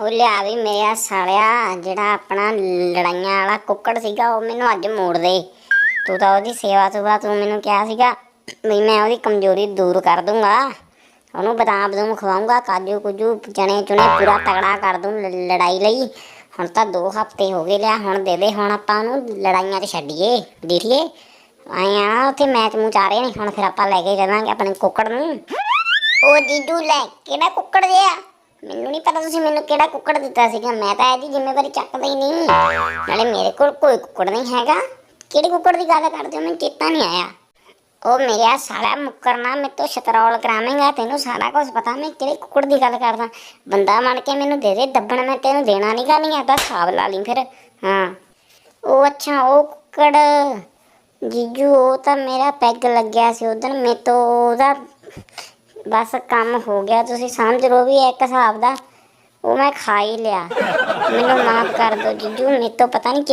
ਉਹ ਲਿਆ ਵੀ ਮੇਰਾ ਸਾਲਿਆ, ਜਿਹੜਾ ਆਪਣਾ ਲੜਾਈਆਂ ਵਾਲਾ ਕੁੱਕੜ ਸੀਗਾ, ਉਹ ਮੈਨੂੰ ਅੱਜ ਮੋੜ ਦੇ। ਤੂੰ ਤਾਂ ਉਹਦੀ ਸੇਵਾ ਸੁਭਾ ਤੂੰ ਮੈਨੂੰ ਕਿਹਾ ਸੀਗਾ ਵੀ ਮੈਂ ਉਹਦੀ ਕਮਜ਼ੋਰੀ ਦੂਰ ਕਰ ਦੂੰਗਾ। ਉਹਨੂੰ ਬਦਾਮ ਬਦੂਮ ਖਵਾਉਂਗਾ ਕਾਜੂ ਕੁਜੂ ਚਣੇ ਚੁਣੇ ਪੂਰਾ ਤਗੜਾ ਕਰ ਦੂੰ ਲ- ਲੜਾਈ ਲਈ। ਹੁਣ ਤਾਂ 2 ਹਫ਼ਤੇ ਹੋ ਗਏ ਲਿਆ, ਹੁਣ ਦੇ ਦੇ, ਹੁਣ ਆਪਾਂ ਉਹਨੂੰ ਲੜਾਈਆਂ 'ਚ ਛੱਡੀਏ ਦੇਖੀਏ ਆਏ ਆ ਉੱਥੇ ਮੈਚ ਮੂਚ ਆ ਰਹੇ ਨੇ, ਹੁਣ ਫਿਰ ਆਪਾਂ ਲੈ ਕੇ ਜਾਵਾਂਗੇ ਆਪਣੇ ਕੁੱਕੜ ਨੂੰ। ਉਹ ਜੀਜੂ ਲੈ ਕਿਹੜਾ ਕੁੱਕੜ ਜਿਆ ਮੈਨੂੰ ਨਹੀਂ ਪਤਾ ਤੁਸੀਂ ਮੈਨੂੰ ਕਿਹੜਾ ਕੁੱਕੜ ਦਿੱਤਾ ਸੀਗਾ, ਮੈਂ ਤਾਂ ਇਹਦੀ ਜ਼ਿੰਮੇਵਾਰੀ ਚੱਕਦਾ ਹੀ ਨਹੀਂ। ਨਾਲੇ ਮੇਰੇ ਕੋਲ ਕੋਈ ਕੁੱਕੜ ਨਹੀਂ ਹੈਗਾ। ਕਿਹੜੇ ਕੁੱਕੜ ਦੀ ਗੱਲ ਕਰਦੇ ਹੋ? ਮੈਨੂੰ ਚੇਤਾ ਨਹੀਂ ਆਇਆ। ਉਹ ਮੇਰਾ ਸਾਲਾ ਮੁੱਕਰਨਾ ਮੇਰੇ ਤੋਂ ਸ਼ਤਰੌਲ ਕਰਾਵੇਂਗਾ, ਤੈਨੂੰ ਸਾਰਾ ਕੁਝ ਪਤਾ, ਮੈਂ ਕਿਹੜੇ ਕੁੱਕੜ ਦੀ ਗੱਲ ਕਰਦਾ। ਬੰਦਾ ਮੰਨ ਕੇ ਮੈਨੂੰ ਦੇ ਦੇ, ਦੱਬਣ ਮੈਂ ਤੈਨੂੰ ਦੇਣਾ ਨਹੀਂ ਗਾ, ਨਹੀਂ ਆਦਾ ਹਿਸਾਬ ਲਾ ਲਈ ਫਿਰ। ਹਾਂ। ਉਹ ਅੱਛਾ, ਉਹ ਕੁੱਕੜ। ਜੀਜੂ, ਉਹ ਤਾਂ ਮੇਰਾ ਪੈਗ ਲੱਗਿਆ ਸੀ ਉਦੋਂ, ਮੇਰੇ ਤੋਂ ਉਹਦਾ ਬਸ ਕੰਮ ਹੋ ਗਿਆ, ਤੁਸੀਂ ਸਮਝ ਲਓ ਵੀ ਇੱਕ ਹਿਸਾਬ ਦਾ ਉਹ ਮੈਂ ਖਾ ਹੀ ਲਿਆ। ਮੈਨੂੰ ਮਾਫ ਕਰ ਦਿਓ ਜੀਜੂ, ਮੇਰੇ ਤੋਂ ਪਤਾ ਨਹੀਂ ਕਿਵੇਂ